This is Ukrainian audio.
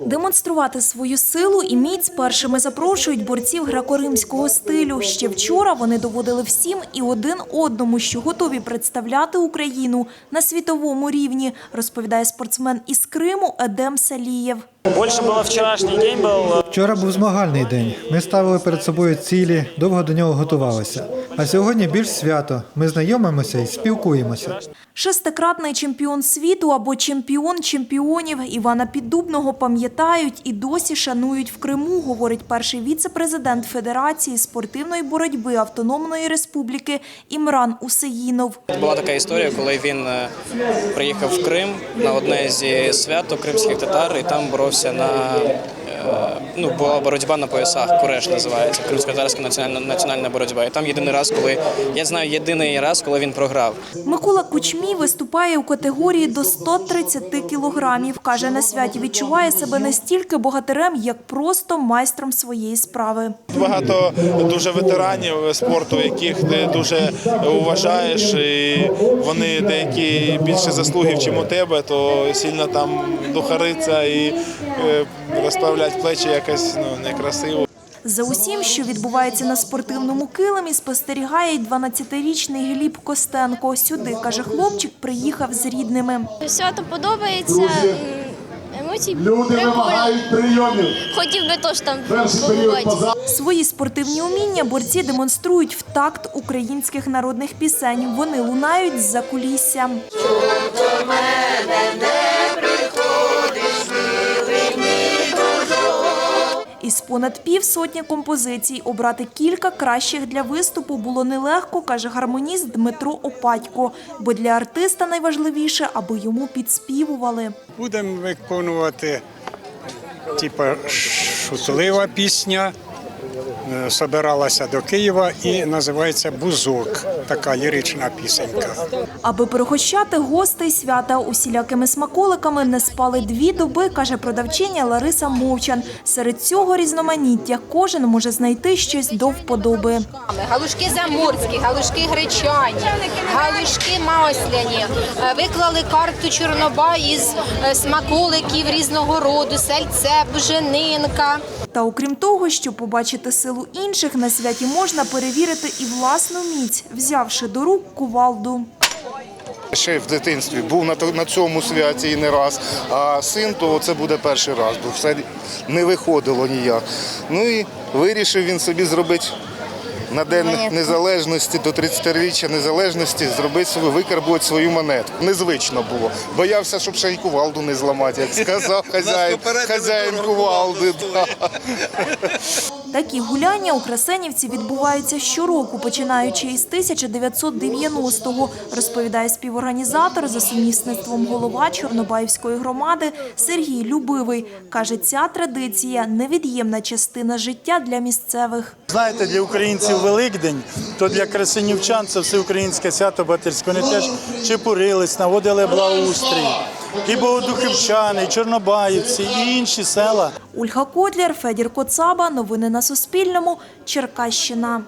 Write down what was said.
Демонструвати свою силу і міць першими запрошують борців греко-римського стилю. Ще вчора вони доводили всім і один одному, що готові представляти Україну на світовому рівні, розповідає спортсмен із Криму Едем Салієв. Больше было вчерашний день был. Вчора був змагальний день. Ми ставили перед собою цілі, довго до нього готувалися. А сьогодні більш свято. Ми знайомимося і спілкуємося. Шестикратний чемпіон світу або чемпіон чемпіонів Івана Піддубного пам'ятають і досі шанують в Криму, говорить перший віце-президент Федерації спортивної боротьби Автономної Республіки Імран Усеїнов. Була така історія, коли він е, приїхав в Крим на одне зі свято кримських татар, і там боровся на ну була боротьба на поясах. Куреш називається кримсько-татарська національна національна боротьба. І там єдиний раз, коли я знаю, єдиний раз, коли він програв. Микола Кучмій виступає у категорії до 130 кілограмів. Каже, на святі відчуває себе не стільки богатирем, як просто майстром своєї справи. Багато дуже ветеранів спорту, яких ти дуже уважаєш, і вони деякі більше заслуги, чим у тебе, то сильно там духариться і е, розправлять плечі якось ну, некрасиво. За усім, що відбувається на спортивному килимі, спостерігає й 12-річний Гліб Костенко. Сюди, каже хлопчик, приїхав з рідними. Свято подобається. м, Емоції Люди вимагають прийомів. Хотів би теж там побувати. Свої спортивні уміння борці демонструють в такт українських народних пісень. Вони лунають з-за кулісся. Понад півсотні композицій обрати кілька кращих для виступу було нелегко, каже гармоніст Дмитро Опатько. Бо для артиста найважливіше, аби йому підспівували. Будемо виконувати типа шутлива пісня. Е, Собиралася до Києва і називається Бузок. Така лірична пісенька. Аби пригощати гостей свята усілякими смаколиками, не спали дві доби, каже продавчиня Лариса Мовчан. Серед цього різноманіття кожен може знайти щось до вподоби. Галушки заморські, галушки гречані, галушки масляні. Е, Виклали карту чорноба із е, смаколиків різного роду, сельце, буженинка. Та окрім того, щоб побачити силу інших, на святі можна перевірити і власну міць, взявши до рук кувалду. Ще в дитинстві був на цьому святі і не раз, а син то це буде перший раз, бо все не виходило ніяк. Ну і вирішив він собі зробити на День Незалежності до 30-річчя незалежності зробити свою, викарбувати свою монетку. Незвично було. Боявся, щоб ще й кувалду не зламати, як сказав хазяїн, хазяїн кувалди. Такі гуляння у Красенівці відбуваються щороку, починаючи із 1990-го, розповідає співорганізатор за сумісництвом голова Чорнобаївської громади Сергій Любивий. Каже, ця традиція невід'ємна частина життя для місцевих. Знаєте, для українців Великдень, то для красинівчан це всеукраїнське свято Батирське. Вони теж чепурились, наводили благоустрій. І Богодухівчани, і Чорнобаївці, і інші села. Ольга Котляр, Федір Коцаба. Новини на Суспільному. Черкащина.